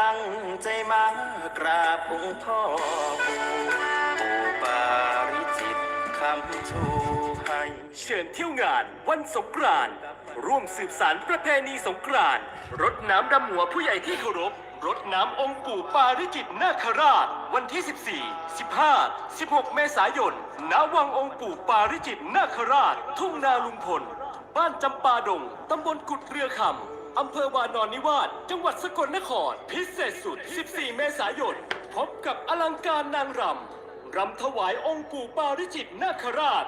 ตั้งใจมากราบองค์พ่อปู่ปู่ปาริจิตคำชูให้เชิญเที่ยวงานวันสงกรานต์ร่วมสืบสารประเพณีสงกรานต์รดน้ำดำหัวผู้ใหญ่ที่เคารพรดน้ำองค์ปู่ปาริจิตนาคราช วันที่ 14 15 16 เมษายน ณ วังองค์ปู่ปาริจิตนาคราช ทุ่งนาลุงพล บ้านจำปาดง ตำบลกุดเรือคำ อำเภอวานอนนิวาสจังหวัดสกลนคร พิเศษสุด 14 เมษายน พบกับอลังการนางรำ รำถวายองค์ปู่ปาริจิตนาคราช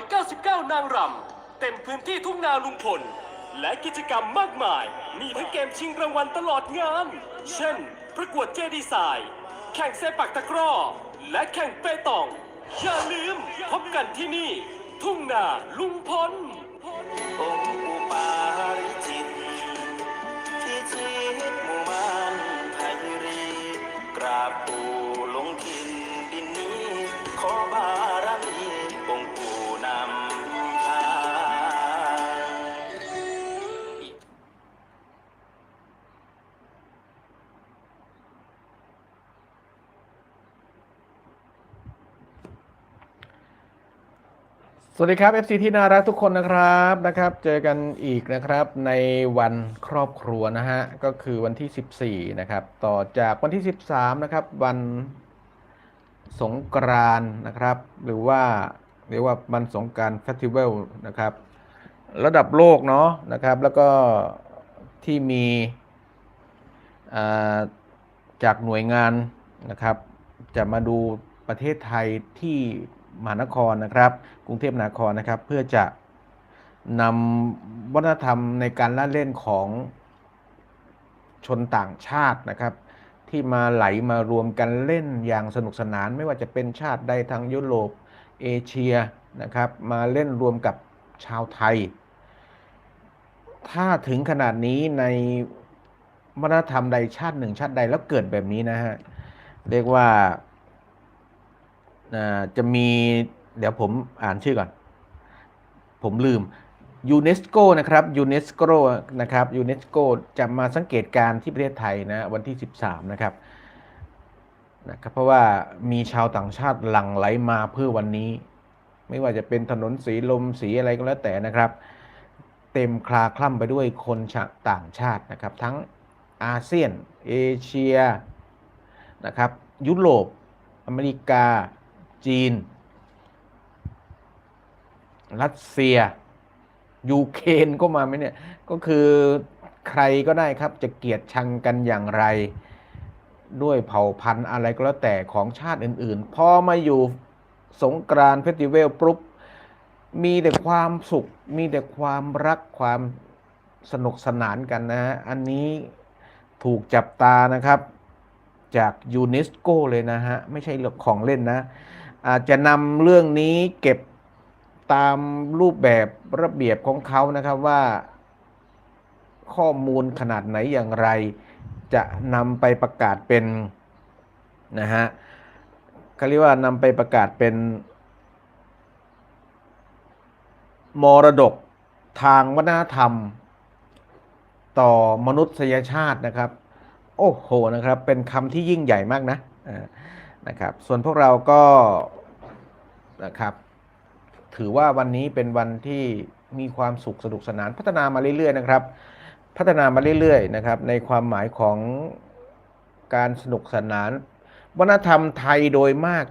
599 นางรำ เต็มพื้นที่ทุ่งนาลุงพล และกิจกรรมมากมาย มีทั้งเกมชิงรางวัลตลอดงาน เช่น ประกวดเจดีไซน์แข่งเซปักตะกร้อ และแข่งเปตอง อย่าลืม พบกันที่นี่ ทุ่งนาลุงพล ก สวัสดีครับ FC ที่น่ารักทุกคนนะครับนะครับ เจอกันอีกนะครับในวันครอบครัวนะฮะก็คือวันที่ 14 นะครับ ต่อจากวันที่ 13 นะครับ วันสงกรานนะครับ หรือว่าเรียกว่าวันสงกรานต์เฟสติวัลนะครับ ระดับโลกเนาะนะครับ แล้วก็ที่มีจากหน่วยงานนะครับ จะมาดูประเทศไทยที่ มหานครนะครับ กรุงเทพมหานครนะครับ เพื่อจะนำวัฒนธรรมในการละเล่นของชนต่างชาตินะครับ ที่มาไหลมารวมกันเล่นอย่างสนุกสนาน ไม่ว่าจะเป็นชาติใดทางยุโรปเอเชียนะครับ มาเล่นรวมกับชาวไทย ถ้าถึงขนาดนี้ในวัฒนธรรมใดชาติหนึ่งชาติใดแล้วเกิดแบบนี้นะฮะ เรียกว่าอ่า จะมีเดี๋ยวผมอ่านชื่อก่อน ผมลืมยูเนสโกนะครับยูเนสโกนะครับยูเนสโกจะมาสังเกตการณ์ที่ประเทศไทยนะวันที่ 13 นะครับนะครับ เพราะว่ามีชาวต่างชาติหลั่งไหลมาเพื่อวันนี้ ไม่ว่าจะเป็นถนนสีลมสีอะไรก็แล้วแต่นะครับ เต็มคลาคล่ำไปด้วยคนชาต่างชาตินะครับ ทั้งอาเซียน เอเชียนะครับ ยุโรปอเมริกา จีน รัสเซีย ยูเครนก็มาไหมเนี่ย ก็คือใครก็ได้ครับจะเกลียดชังกันอย่างไร ด้วยเผ่าพันธุ์อะไรก็แล้วแต่ของชาติอื่น ๆ พอมาอยู่สงกรานต์เฟสติวัลปุ๊บมีแต่ความสุข มีแต่ความรักความสนุกสนานกันนะฮะ อันนี้ถูกจับตานะครับ จากยูเนสโกเลยนะฮะ ไม่ใช่ของเล่นนะ อาจจะนำเรื่องนี้เก็บตามรูปแบบระเบียบของเขานะครับว่า ข้อมูลขนาดไหนอย่างไร จะนำไปประกาศเป็นนะฮะเขาเรียกว่านำไปประกาศเป็นมรดกทางวัฒนธรรม ต่อมนุษยชาตินะครับ โอ้โหนะครับ เป็นคำที่ยิ่งใหญ่มากนะ นะครับ ส่วนพวกเราก็นะครับ ถือว่าวันนี้เป็นวันที่มีความสุขสนุกสนานพัฒนามาเรื่อยๆนะครับ พัฒนามาเรื่อยๆนะครับ ในความหมายของการสนุกสนาน วัฒนธรรมไทยโดยมาก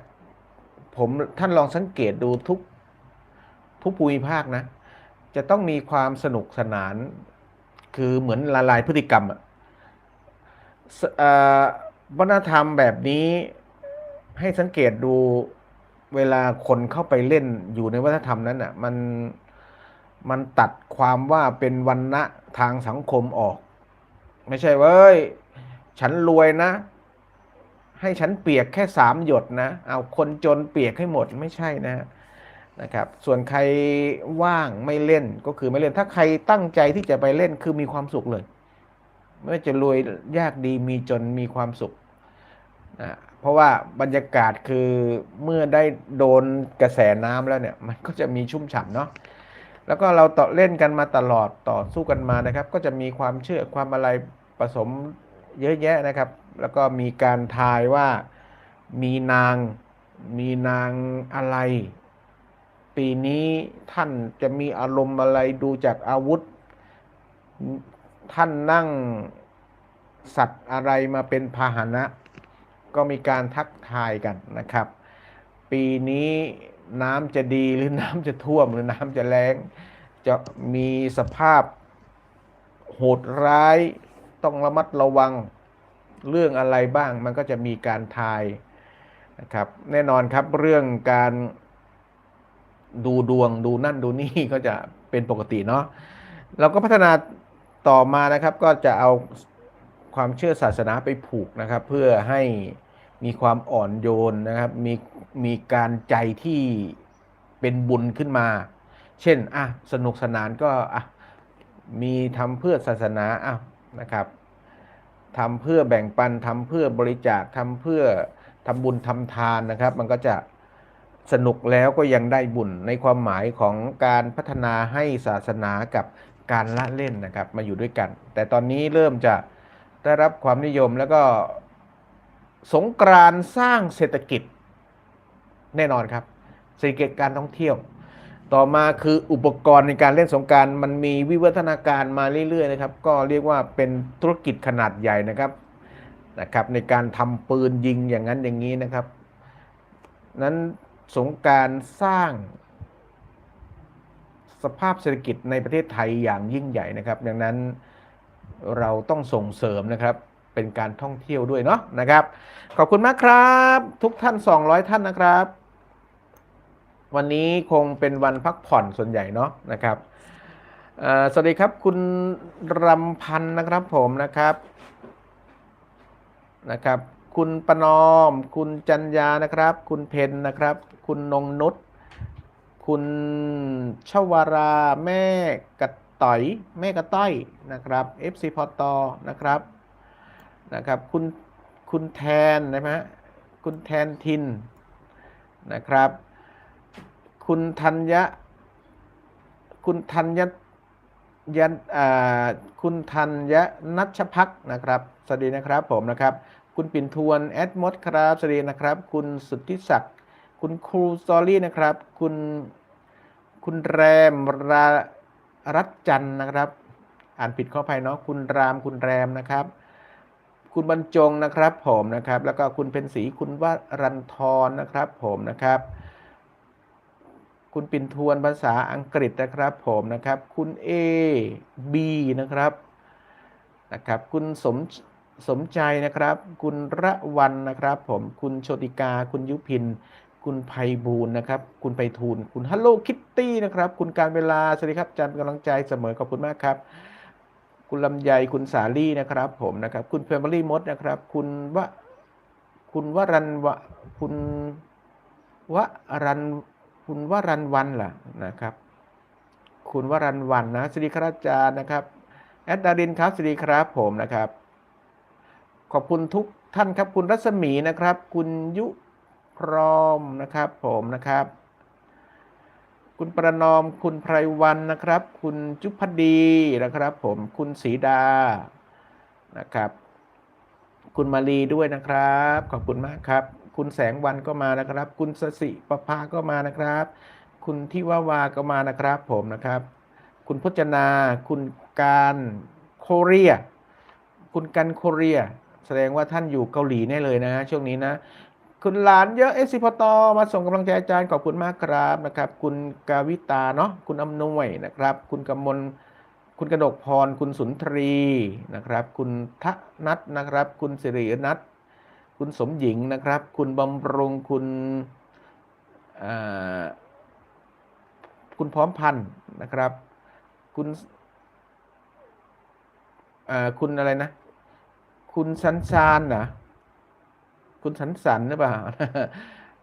ผมท่านลองสังเกตดูทุกทุกภูมิภาคนะ จะต้องมีความสนุกสนาน คือเหมือนละลายพฤติกรรมอะวัฒนธรรมแบบนี้ ให้สังเกตดูเวลาคนเข้าไปเล่นอยู่ในวัฒนธรรมนั้นอะมันมันตัดความว่าเป็นวันณะทางสังคมออก ไม่ใช่เว้ย ฉันรวยนะ ให้ฉันเปียกแค่สามหยดนะ เอาคนจนเปียกให้หมดไม่ใช่นะนะครับ ส่วนใครว่างไม่เล่นก็คือไม่เล่น ถ้าใครตั้งใจที่จะไปเล่นคือมีความสุขเลย ไม่ว่าจะรวยยากดีมีจนมีความสุขนะ เพราะว่าบรรยากาศคือเมื่อได้โดนกระแสน้ำแล้วเนี่ย มันก็จะมีชุ่มฉ่ำเนาะแล้วก็เราต่อเล่นกันมาตลอดต่อสู้กันมานะครับ ก็จะมีความเชื่อความอะไรผสมเยอะแยะนะครับ แล้วก็มีการทายว่ามีนางมีนางอะไร ปีนี้ท่านจะมีอารมณ์อะไรดูจากอาวุธ ท่านนั่งสัตว์อะไรมาเป็นพาหนะ ก็มีการทักทายกันนะครับ ปีนี้น้ำจะดีหรือน้ำจะท่วมหรือน้ำจะแรงจะมีสภาพโหดร้ายต้องระมัดระวังเรื่องอะไรบ้าง มันก็จะมีการทายนะครับ แน่นอนครับเรื่องการดูดวงดูนั่นดูนี่ก็จะเป็นปกติเนาะเราก็พัฒนาต่อมานะครับก็จะเอาความเชื่อศาสนาไปผูกนะครับ เพื่อให้ มีความอ่อนโยนนะครับ มีมีการใจที่เป็นบุญขึ้นมา เช่นอะสนุกสนานก็อะมีทำเพื่อศาสนาอะนะครับทำเพื่อแบ่งปันทำเพื่อบริจาคทำเพื่อทำบุญทำทานนะครับ มันก็จะสนุกแล้วก็ยังได้บุญในความหมายของการพัฒนาให้ศาสนากับการละเล่นนะครับมาอยู่ด้วยกัน แต่ตอนนี้เริ่มจะได้รับความนิยมแล้วก็ สงกรานสร้างเศรษฐกิจแน่นอนครับเศรษฐกิจการท่องเที่ยว ต่อมาคืออุปกรณ์ในการเล่นสงการมันมีวิวัฒนาการมาเรื่อยๆนะครับ ก็เรียกว่าเป็นธุรกิจขนาดใหญ่นะครับนะครับในการทำปืนยิงอย่างนั้นอย่างนี้นะครับ นั้นสงการสร้าง สภาพเศรษฐกิจในประเทศไทยอย่างยิ่งใหญ่นะครับ ดังนั้นเราต้องส่งเสริมนะครับ เป็นการท่องเที่ยวด้วยเนาะนะครับ ขอบคุณมากครับ ทุกท่าน 200 ท่านนะครับ วันนี้คงเป็นวันพักผ่อนส่วนใหญ่เนาะนะครับสวัสดีครับคุณรำพันธ์นะครับผมนะครับนะครับ คุณประนอม คุณจัญญานะครับ คุณเพนนะครับ คุณนงนุชคุณชวาราแม่กระต่อยแม่กระต้อยนะครับ FC พอตอนะครับ นะครับ คุณคุณแทนนะฮะคุณแทนทินนะครับ คุณธัญคุณธัญยันอ่าคุณธัญนัชพักนะครับ สวัสดีนะครับผมนะครับ คุณปิ่นทวนแอดมดครับ สวัสดีนะครับ คุณสุทธิศักดิ์ คุณครูสตอรี่นะครับ คุณ คุณแรมรารัตจันทร์นะครับ อ่านผิดข้อภัยเนาะ คุณราม คุณแรมนะครับ คุณบรรจงนะครับผมนะครับ แล้วก็คุณเพ็ญศรีคุณวรันทรนะครับผมนะครับ คุณปินทวนภาษาอังกฤษนะครับผมนะครับ คุณ A B นะครับนะครับ คุณสมสมใจนะครับ คุณระวันนะครับ ผมคุณโชติกา คุณยุพิน คุณไพบูลย์นะครับ คุณไปทูลคุณฮัลโหลคิตตี้นะครับ คุณการเวลาสวัสดีครับจันกำลังใจเสมอขอบคุณมากครับ คุณลำไยคุณสาลี่นะครับ ผมนะครับ คุณเฟมิลี่มดนะครับ คุณวะคุณวรันวะคุณวรันคุณวรันวันล่ะนะครับ คุณวรันวันนะสวัสดีครับอาจารย์นะครับแอดดารินครับสวัสดีครับผมนะครับ ขอบคุณทุกท่านครับคุณรัศมีนะครับ คุณยุพร้อมนะครับ ผมนะครับ คุณประนอม คุณไพรวันนะครับ คุณจุพดีนะครับ ผมคุณศรีดานะครับ คุณมาลีด้วยนะครับ ขอบคุณมากครับ คุณแสงวันก็มานะครับ คุณสสิประภาก็มานะครับ คุณทิวาวาก็มานะครับ ผมนะครับ คุณพจนา คุณการโคเรีย คุณกันโคเรีย แสดงว่าท่านอยู่เกาหลีแน่เลยนะฮะช่วงนี้นะ คุณหลานเยอะเอสิพตอมาส่งกำลังใจอาจารย์ขอบคุณมากครับนะครับ คุณกาวิตาเนาะคุณอำนวยนะครับ คุณกำมลคุณกนกพร คุณสุนทรีนะครับ คุณทะนัทนะครับ คุณสิรินัทคุณสมหญิงนะครับ คุณบำรุงคุณคุณพร้อมพันธ์นะครับ คุณคุณอะไรนะ คุณสันซานนะ คุณสันสันหรือเปล่า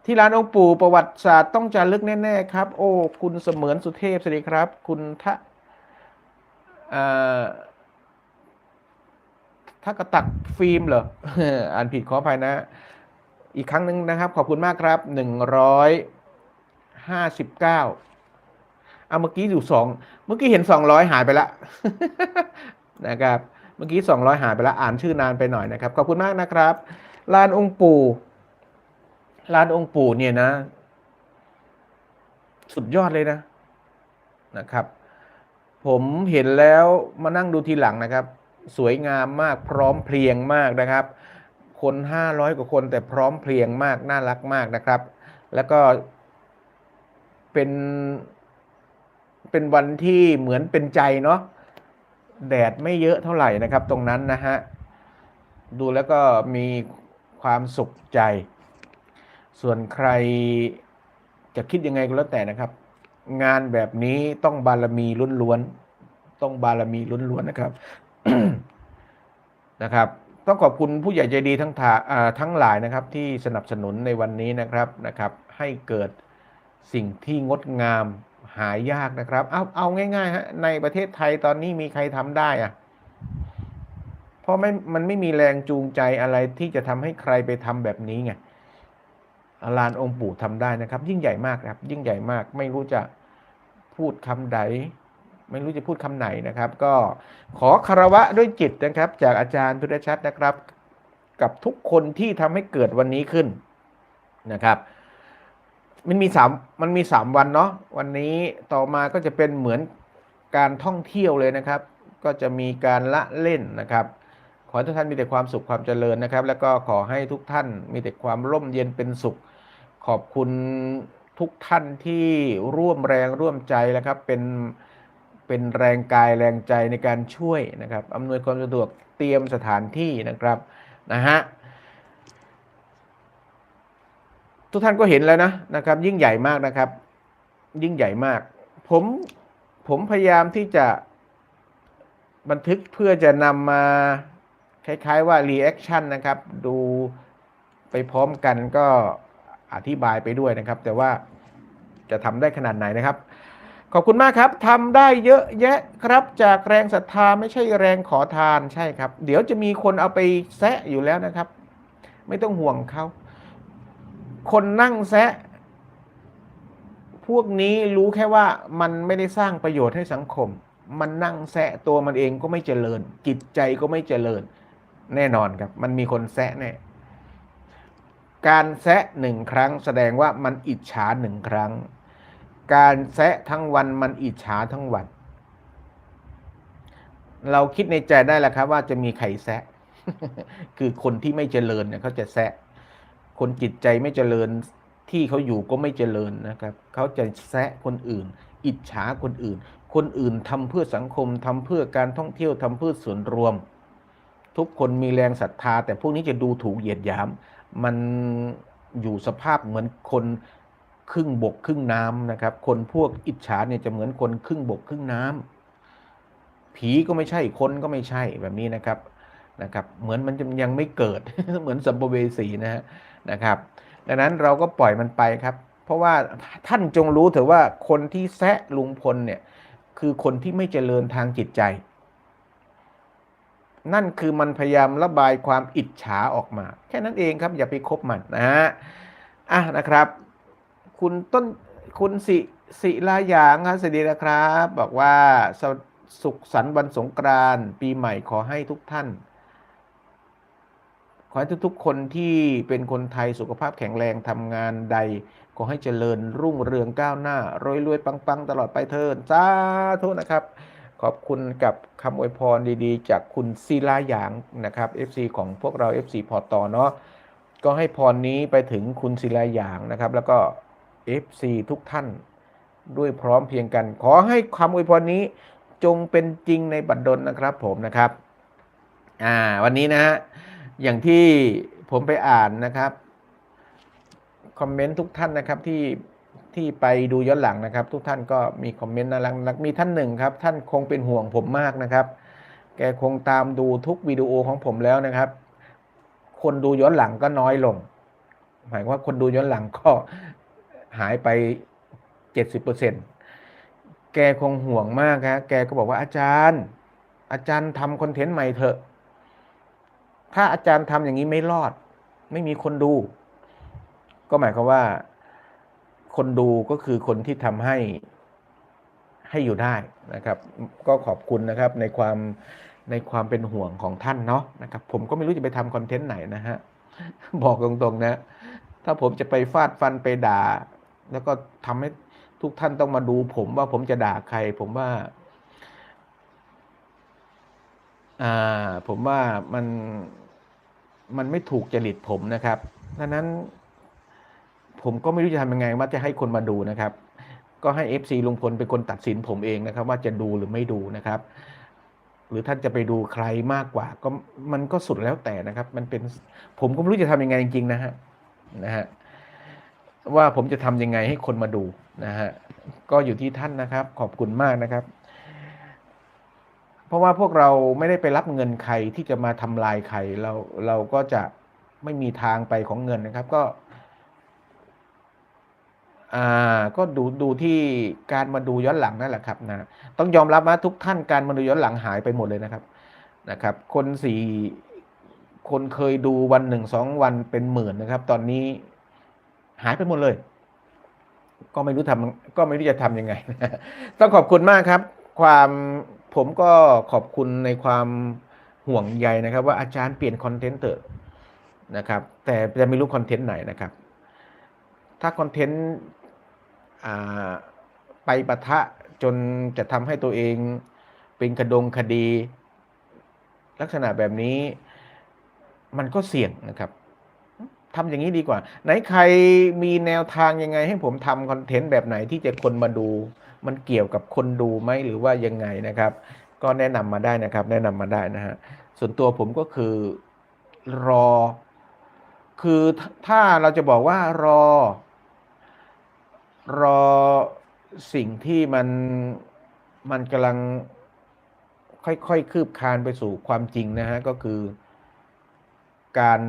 ที่ร้านองค์ปู่ประวัติศาสตร์ต้องจารึกแน่ ๆ ครับ โอ้ คุณเสมือนสุเทพสวัสดีครับ คุณทะอ่าถ้ากระตักฟิล์มเหรอ อ่านผิดขออภัยนะ อีกครั้งหนึ่งนะครับ ขอบคุณมากครับหนึ่งร้อยห้าสิบเก้าเอาเมื่อกี้อยู่สองเมื่อกี้เห็นสองร้อยหายไปละนะครับ เมื่อกี้200หายไปแล้วอ่านชื่อนานไปหน่อยนะครับ ขอบคุณมากนะครับ ลานองค์ปู่ลานองค์ปู่เนี่ยนะ สุดยอดเลยนะนะครับ ผมเห็นแล้วมานั่งดูทีหลังนะครับ สวยงามมากพร้อมเพรียงมากนะครับ คน 500 กว่าคนแต่พร้อมเพรียงมากน่ารักมากนะครับ แล้วก็เป็นเป็นวันที่เหมือนเป็นใจเนาะแดดไม่เยอะเท่าไหร่นะครับ ตรงนั้นนะฮะดูแล้วก็มี ความสุขใจ ส่วนใครจะคิดยังไงก็แล้วแต่นะครับ งานแบบนี้ต้องบารมีล้วนๆต้องบารมีล้วนๆนะครับนะครับ ต้องขอบคุณผู้ใหญ่ใจดีทั้งทาทั้งหลายนะครับ ที่สนับสนุนในวันนี้นะครับนะครับ ให้เกิดสิ่งที่งดงามหายากนะครับ เอาเอาง่ายๆฮะในประเทศไทยตอนนี้มีใครทำได้อะ ราะไม่มันไม่มีแรงจูงใจอะไรที่จะทำให้ใครไปทำแบบนี้ไงลานองค์ปู่ทำได้นะครับ ยิ่งใหญ่มากครับ ยิ่งใหญ่มาก ไม่รู้จะพูดคำใด ไม่รู้จะพูดคำไหนนะครับ ก็ขอคารวะด้วยจิตนะครับ จากอาจารย์พุทธชัดนะครับ กับทุกคนที่ทำให้เกิดวันนี้ขึ้นนะครับ มันมีสามมันมีสามวันเนาะวันนี้ต่อมาก็จะเป็นเหมือนการท่องเที่ยวเลยนะครับ ก็จะมีการละเล่นนะครับ ขอให้ทุกท่านมีแต่ความสุขความเจริญนะครับ แล้วก็ขอให้ทุกท่านมีแต่ความร่มเย็นเป็นสุข ขอบคุณทุกท่านที่ร่วมแรงร่วมใจนะครับเป็นเป็นแรงกายแรงใจในการช่วยนะครับอำนวยความสะดวกเตรียมสถานที่นะครับนะฮะทุกท่านก็เห็นแล้วนะนะครับ ยิ่งใหญ่มากนะครับ ยิ่งใหญ่มาก ผมผมพยายามที่จะบันทึกเพื่อจะนำมา คล้ายๆว่ารีแอคชั่นนะครับ ดูไปพร้อมกันก็อธิบายไปด้วยนะครับ แต่ว่าจะทำได้ขนาดไหนนะครับ ขอบคุณมากครับทำได้เยอะแยะครับจากแรงศรัทธาไม่ใช่แรงขอทานใช่ครับ เดี๋ยวจะมีคนเอาไปแซะอยู่แล้วนะครับ ไม่ต้องห่วงเขาคนนั่งแซะพวกนี้รู้แค่ว่ามันไม่ได้สร้างประโยชน์ให้สังคม มันนั่งแซะตัวมันเองก็ไม่เจริญ จิตใจก็ไม่เจริญ แน่นอนครับ มันมีคนแซะแน่การแซะหนึ่งครั้ง แสดงว่ามันอิจฉาหนึ่งครั้ง การแซะทั้งวันมันอิจฉาทั้งวัน เราคิดในใจได้แล้วครับ ว่าจะมีใครแซะ คือคนที่ไม่เจริญเนี่ยเขาจะแซะ คนจิตใจไม่เจริญที่เขาอยู่ก็ไม่เจริญนะครับ เขาจะแซะคนอื่น อิจฉาคนอื่น คนอื่นทำเพื่อสังคมทำเพื่อการท่องเที่ยวทำเพื่อส่วนรวม ทุกคนมีแรงศรัทธา แต่พวกนี้จะดูถูกเหยียดหยาม มันอยู่สภาพเหมือนคนครึ่งบกครึ่งน้ำนะครับ คนพวกอิจฉาเนี่ยจะเหมือนคนครึ่งบกครึ่งน้ำผีก็ไม่ใช่คนก็ไม่ใช่แบบนี้นะครับนะครับ เหมือนมันยังไม่เกิดเหมือนสัมภเวสีนะฮะนะครับ ดังนั้นเราก็ปล่อยมันไปครับ เพราะว่าท่านจงรู้เถอะว่าคนที่แซะลุงพลเนี่ยคือคนที่ไม่เจริญทางจิตใจ นั่นคือมันพยายามระบายความอิจฉาออกมา แค่นั้นเองครับอย่าไปคบมันนะฮะอะนะครับ คุณต้นคุณสิสิลาหยางครับสวัสดีนะครับ บอกว่าสสุขสันต์วันสงกรานต์ปีใหม่ขอให้ทุกท่าน ขอให้ทุกๆคนที่เป็นคนไทยสุขภาพแข็งแรงทำงานใด ขอให้เจริญรุ่งเรืองก้าวหน้ารวยรวยๆปังๆ ตลอดไปเถิดสาธุนะครับ ขอบคุณกับคำอวยพรดีๆ จากคุณศิลาหยางนะครับ FC ของพวกเรา FC พอตอเนาะก็ให้พรนี้ไปถึงคุณศิลาหยางนะครับ แล้วก็ FC ทุกท่านด้วยพร้อมเพียงกัน ขอให้คำอวยพรนี้จงเป็นจริงในบัดดลนะครับผมนะครับอ่าวันนี้นะฮะอย่างที่ผมไปอ่านนะครับ คอมเมนต์ทุกท่านนะครับที่ ที่ไปดูย้อนหลังนะครับ ทุกท่านก็มีคอมเมนต์น่ารักนักมีท่านหนึ่งครับ ท่านคงเป็นห่วงผมมากนะครับ แกคงตามดูทุกวิดีโอของผมแล้วนะครับ คนดูย้อนหลังก็น้อยลง หมายความว่าคนดูย้อนหลังก็หายไปเจ็ดสิบเปอร์เซ็นต์แกคงห่วงมากครับแกก็บอกว่าอาจารย์ อาจารย์ทำคอนเทนต์ใหม่เถอะ ถ้าอาจารย์ทำอย่างนี้ไม่รอด ไม่มีคนดู ก็หมายความว่า คนดูก็คือคนที่ทำให้ให้อยู่ได้นะครับ ก็ขอบคุณนะครับในความในความเป็นห่วงของท่านเนาะนะครับ ผมก็ไม่รู้จะไปทำคอนเทนต์ไหนนะฮะบอกตรงๆนะ ถ้าผมจะไปฟาดฟันไปด่า แล้วก็ทำให้ทุกท่านต้องมาดู ผมว่าผมจะด่าใคร ผมว่าอ่าผมว่ามันมันไม่ถูกจริตผมนะครับดังนั้น ผมก็ไม่รู้จะทำยังไงว่าจะให้คนมาดูนะครับ ก็ให้ FC ลุงพลเป็นคนตัดสินผมเองนะครับ ว่าจะดูหรือไม่ดูนะครับ หรือท่านจะไปดูใครมากกว่า ก็มันก็สุดแล้วแต่นะครับ มันเป็นผมก็ไม่รู้จะทำยังไงจริงๆนะฮะนะฮะว่าผมจะทำยังไงให้คนมาดูนะฮะก็อยู่ที่ท่านนะครับ ขอบคุณมากนะครับ เพราะว่าพวกเราไม่ได้ไปรับเงินใครที่จะมาทำลายใครเราเราก็จะไม่มีทางไปของเงินนะครับ ก็ อ่าก็ดูดูที่การมาดูย้อนหลังนั่นแหละครับนะต้องยอมรับว่าทุกท่านการมาดูย้อนหลังหายไปหมดเลยนะครับนะครับ คนสี่คนเคยดูวันหนึ่งสองวันเป็นหมื่นนะครับ ตอนนี้หายไปหมดเลย ก็ไม่รู้ทำก็ไม่รู้จะทำยังไง ต้องขอบคุณมากครับ ความผมก็ขอบคุณในความห่วงใยนะครับ ว่าอาจารย์เปลี่ยนคอนเทนต์เถอะนะครับ แต่จะไม่รู้คอนเทนต์ไหนนะครับ ถ้าคอนเทนต์ ไปปะทะจนจะทำให้ตัวเองเป็นคดงคดี ลักษณะแบบนี้มันก็เสี่ยงนะครับทำอย่างนี้ดีกว่า ไหนใครมีแนวทางยังไง ให้ผมทำคอนเทนต์แบบไหนที่จะคนมาดู มันเกี่ยวกับคนดูไหมหรือว่ายังไงนะครับ ก็แนะนำมาได้นะครับ แนะนำมาได้นะฮะส่วนตัวผมก็คือรอ คือถ้าเราจะบอกว่ารอ รอสิ่งที่มันมันกำลังค่อยๆคืบคลานไปสู่ความจริงนะฮะ ก็คือการ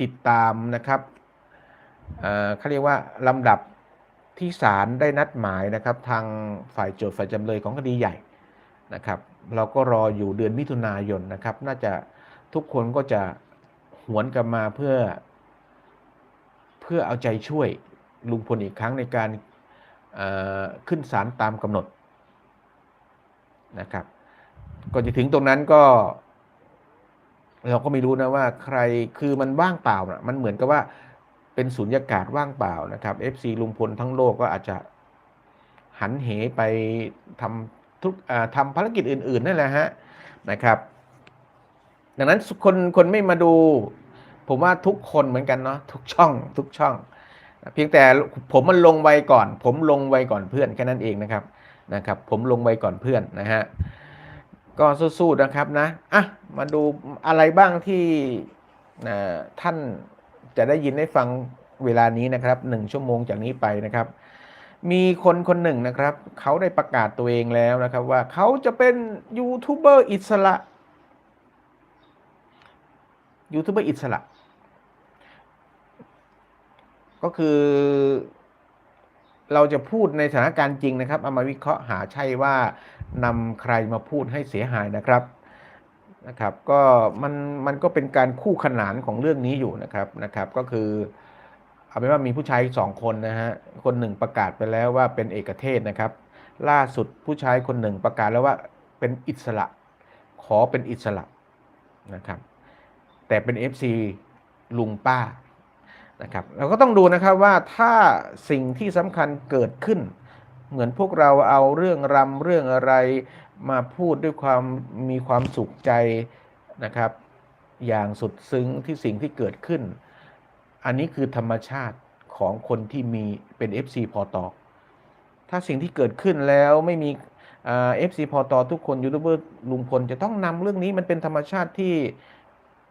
ติดตามนะครับเอ่อเขาเรียกว่าลำดับที่ศาลได้นัดหมายนะครับ ทางฝ่ายโจทย์ฝ่ายจำเลยของคดีใหญ่นะครับ เราก็รออยู่เดือนมิถุนายนนะครับ น่าจะทุกคนก็จะหวนกลับมาเพื่อเพื่อเอาใจช่วย ลุงพลอีกครั้งในการขึ้นศาลตามกำหนดนะครับก่อนจะถึงตรงนั้นก็เราก็ไม่รู้นะว่าใครคือมันว่างเปล่านะมันเหมือนกับว่าเป็นสุญญากาศว่างเปล่านะครับ FC ลุงพลทั้งโลกก็อาจจะหันเหไปทำทุกทำภารกิจอื่น ๆ นั่นแหละฮะนะครับ ดังนั้นคนคนไม่มาดู ผมว่าทุกคนเหมือนกันเนาะทุกช่อง ทุกช่อง เพียงแต่ผมมันลงไวก่อน ผมลงไวก่อนเพื่อนแค่นั้นเองนะครับนะครับ ผมลงไวก่อนเพื่อนนะฮะก็สู้ๆนะครับนะอะมาดูอะไรบ้างที่ท่านจะได้ยินได้ฟังเวลานี้นะครับหนึ่งชั่วโมงจากนี้ไปนะครับ มีคนคนหนึ่งนะครับ เขาได้ประกาศตัวเองแล้วนะครับ ว่าเขาจะเป็นยูทูบเบอร์อิสระยูทูบเบอร์อิสระ ก็คือ เราจะพูดในสถานการณ์จริงนะครับ เอามาวิเคราะห์หาใช่ว่านำใครมาพูดให้เสียหายนะครับนะครับ ก็มันมันก็เป็นการคู่ขนานของเรื่องนี้อยู่นะครับนะครับ ก็คือเอาเป็นว่ามีผู้ชายสองคนนะฮะคนหนึ่งประกาศไปแล้วว่าเป็นเอกเทศนะครับ ล่าสุดผู้ชายคนหนึ่งประกาศแล้วว่าเป็นอิสระ ขอเป็นอิสระนะครับ แต่เป็น FC ลุงป้า นะครับเราก็ต้องดูนะครับว่าถ้าสิ่งที่สำคัญเกิดขึ้น เหมือนพวกเราเอาเรื่องรำเรื่องอะไรมาพูดด้วยความมีความสุขใจนะครับ อย่างสุดซึ้งที่สิ่งที่เกิดขึ้น อันนี้คือธรรมชาติของคนที่มีเป็น FC พอตอถ้าสิ่งที่เกิดขึ้นแล้วไม่มีเอฟซีพอตอทุกคนยูทูบเบอร์ลุงพลจะต้องนำเรื่องนี้มันเป็นธรรมชาติที่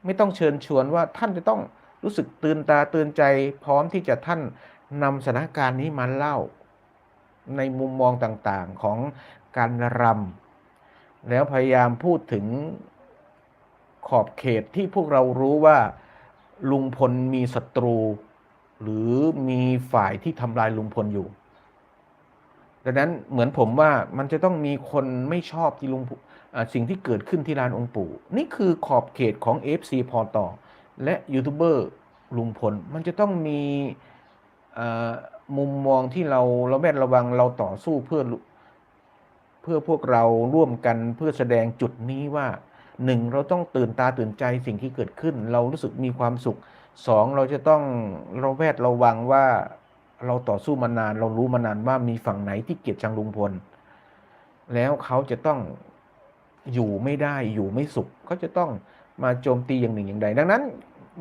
ไม่ต้องเชิญชวนว่าท่านจะต้อง รู้สึกตื่นตาตื่นใจพร้อมที่จะท่านนำสถานการณ์นี้มาเล่า ในมุมมองต่างๆของการรำแล้วพยายามพูดถึงขอบเขตที่พวกเรารู้ว่าลุงพลมีศัตรู หรือมีฝ่ายที่ทำลายลุงพลอยู่ ดังนั้นเหมือนผมว่ามันจะต้องมีคนไม่ชอบที่ลุงสิ่งที่เกิดขึ้นที่ลานองค์ปู่ นี่คือขอบเขตของ FC พอต่อ และยูทูบเบอร์ลุงพลมันจะต้องมีมุมมองที่เราเราแวดระวังเราต่อสู้เพื่อเพื่อพวกเราร่วมกันเพื่อแสดงจุดนี้ว่าหนึ่งเราต้องตื่นตาตื่นใจสิ่งที่เกิดขึ้น เรารู้สึกมีความสุขสองเราจะต้องเราแวดระวังว่าเราต่อสู้มานาน เรารู้มานานว่ามีฝั่งไหนที่เกลียดชังลุงพล แล้วเขาจะต้องอยู่ไม่ได้อยู่ไม่สุขเขาจะต้องมาโจมตีอย่างหนึ่งอย่างใด ดังนั้น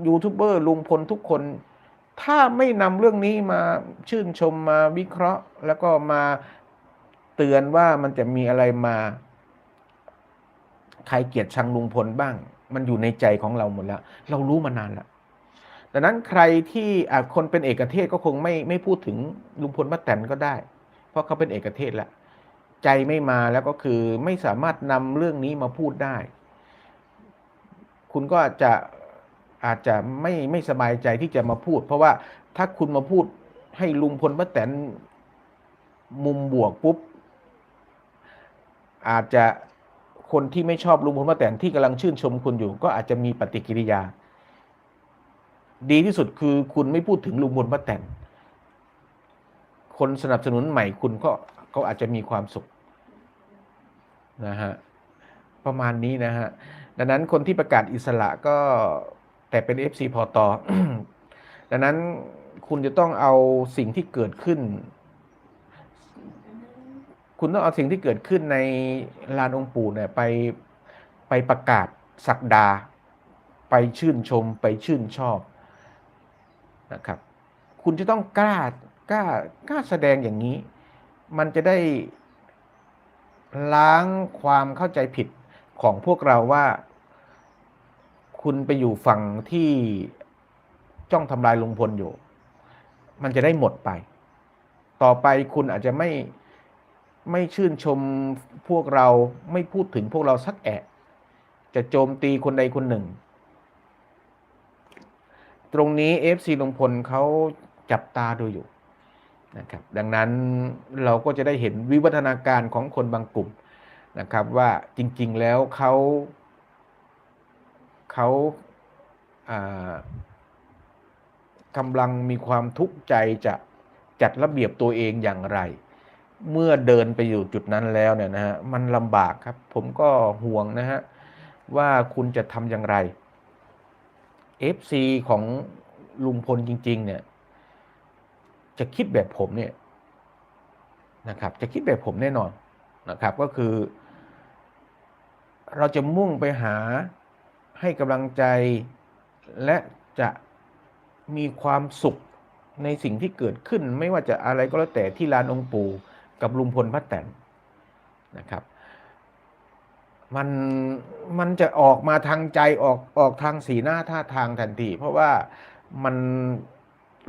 ยูทูบเบอร์ลุงพลทุกคน ถ้าไม่นำเรื่องนี้มาชื่นชมมาวิเคราะห์ แล้วก็มาเตือนว่ามันจะมีอะไรมา ใครเกลียดชังลุงพลบ้าง มันอยู่ในใจของเราหมดแล้ว เรารู้มานานแล้วดังนั้นใครที่คนเป็นเอกเทศก็คงไม่ไม่พูดถึงลุงพลป้าแตนก็ได้ เพราะเขาเป็นเอกเทศแล้วใจไม่มาแล้วก็คือไม่สามารถนำเรื่องนี้มาพูดได้ คุณก็จะ อาจจะไม่ไม่สบายใจที่จะมาพูด เพราะว่าถ้าคุณมาพูดให้ลุงพลป้าแตนมุมบวกปุ๊บ อาจจะคนที่ไม่ชอบลุงพลป้าแตนที่กำลังชื่นชมคุณอยู่ ก็อาจจะมีปฏิกิริยา ดีที่สุดคือคุณไม่พูดถึงลุงพลป้าแตนคนสนับสนุนใหม่คุณก็เขาอาจจะมีความสุขนะฮะประมาณนี้นะฮะดังนั้นคนที่ประกาศอิสระก็ แต่เป็น FC พอตอดังนั้นคุณจะต้องเอาสิ่งที่เกิดขึ้น คุณต้องเอาสิ่งที่เกิดขึ้นในลานองค์ปู่เนี่ยไปไปประกาศสักดา ไปชื่นชมไปชื่นชอบนะครับ คุณจะต้องกล้ากล้ากล้าแสดงอย่างนี้ มันจะได้ล้างความเข้าใจผิดของพวกเราว่า คุณไปอยู่ฝั่งที่จ้องทำลายลุงพลอยู่ มันจะได้หมดไป ต่อไปคุณอาจจะไม่ไม่ชื่นชมพวกเราไม่พูดถึงพวกเราสักแอะ จะโจมตีคนใดคนหนึ่ง ตรงนี้ FC ลุงพลเขาจับตาดูอยู่นะครับ ดังนั้นเราก็จะได้เห็นวิวัฒนาการของคนบางกลุ่มนะครับ ว่าจริงๆแล้วเขา เขากำลังมีความทุกข์ใจจะจัดระเบียบตัวเองอย่างไร เมื่อเดินไปอยู่จุดนั้นแล้วเนี่ยนะฮะมันลำบากครับ ผมก็ห่วงนะฮะว่าคุณจะทำอย่างไร FC ของลุงพลจริง ๆ เนี่ย จะคิดแบบผมเนี่ยนะครับ จะคิดแบบผมแน่นอนนะครับ ก็คือ เราจะมุ่งไปหา ให้กำลังใจ และจะมีความสุขในสิ่งที่เกิดขึ้น ไม่ว่าจะอะไรก็แล้วแต่ที่ลานองค์ปู่กับลุงพลป้าแตนนะครับ มันมันจะออกมาทางใจออกออกทางสีหน้าท่าทางทันที เพราะว่ามัน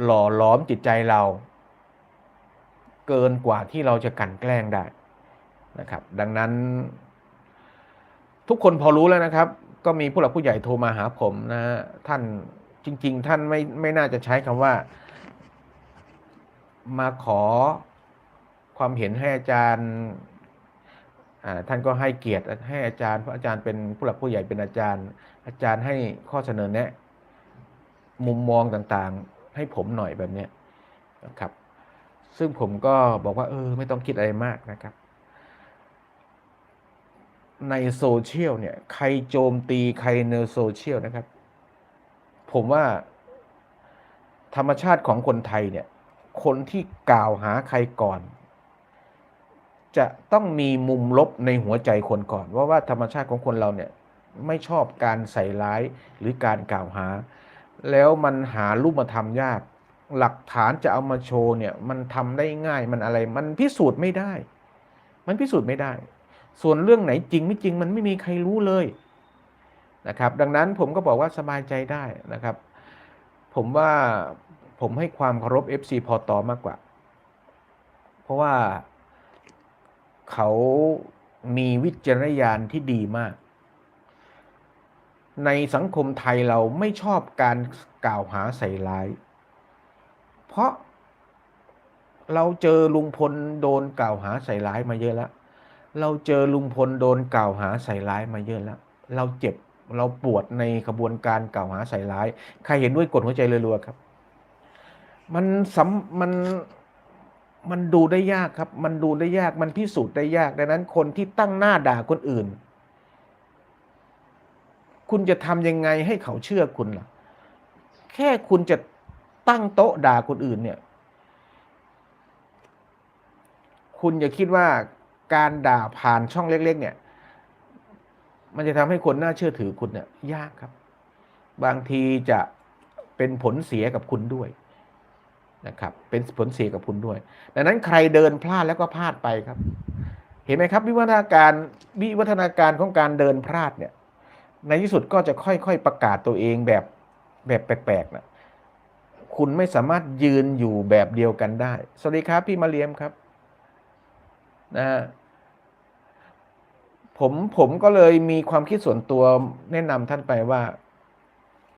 หล่อหลอมจิตใจเรา เกินกว่าที่เราจะกันแกล้งได้นะครับ ดังนั้น ทุกคนพอรู้แล้วนะครับ ก็มีผู้หลักผู้ใหญ่โทรมาหาผมนะฮะท่านจริง ๆ ท่านไม่ไม่น่าจะใช้คำว่า มาขอความเห็นให้อาจารย์ท่านก็ให้เกียรติให้อาจารย์เพราะอาจารย์เป็นผู้หลักผู้ใหญ่เป็นอาจารย์ อาจารย์ให้ข้อเสนอแนะ มุมมองต่างๆ ให้ผมหน่อยแบบนี้นะครับ ซึ่งผมก็บอกว่าเออไม่ต้องคิดอะไรมากนะครับ ในโซเชียลเนี่ย ใครโจมตีใครในโซเชียลนะครับ ผมว่า ธรรมชาติของคนไทยเนี่ย คนที่กล่าวหาใครก่อน จะต้องมีมุมลบในหัวใจคนก่อน ว่าว่าธรรมชาติของคนเราเนี่ย ไม่ชอบการใส่ร้ายหรือการกล่าวหา แล้วมันหารูปมาทำยาก หลักฐานจะเอามาโชว์เนี่ย มันทำได้ง่ายมันอะไร มันพิสูจน์ไม่ได้ มันพิสูจน์ไม่ได้ ส่วนเรื่องไหนจริงไม่จริงมันไม่มีใครรู้เลยนะครับ ดังนั้นผมก็บอกว่าสบายใจได้นะครับ ผมว่าผมให้ความเคารพ FC พอตอมากกว่า เพราะว่าเขามีวิจารณญาณที่ดีมาก ในสังคมไทยเราไม่ชอบการกล่าวหาใส่ร้าย เพราะเราเจอลุงพลโดนกล่าวหาใส่ร้ายมาเยอะแล้ว เราเจอลุงพลโดนกล่าวหาใส่ร้ายมาเยอะแล้ว เราเจ็บเราปวดในกระบวนการกล่าวหาใส่ร้าย ใครเห็นด้วยกดหัวใจรัวๆครับ มันสำมันมันดูได้ยากครับ มันดูได้ยากมันพิสูจน์ได้ยากดังนั้นคนที่ตั้งหน้าด่าคนอื่น คุณจะทำยังไงให้เขาเชื่อคุณล่ะ แค่คุณจะตั้งโต๊ะด่าคนอื่นเนี่ย คุณอย่าคิดว่า การด่าผ่านช่องเล็ก ๆ เนี่ย มันจะทำให้คนน่าเชื่อถือคุณเนี่ยยากครับ บางทีจะเป็นผลเสียกับคุณด้วยนะครับ เป็นผลเสียกับคุณด้วย ดังนั้นใครเดินพลาดแล้วก็พลาดไปครับ เห็นไหมครับ วิวัฒนาการวิวัฒนาการของการเดินพลาดเนี่ย ในที่สุดก็จะค่อยๆประกาศตัวเองแบบแบบแปลกๆนะคุณไม่สามารถยืนอยู่แบบเดียวกันได้ สวัสดีครับ พี่มาเรียมครับ นะฮะ ผมผมก็เลยมีความคิดส่วนตัวแนะนำท่านไปว่า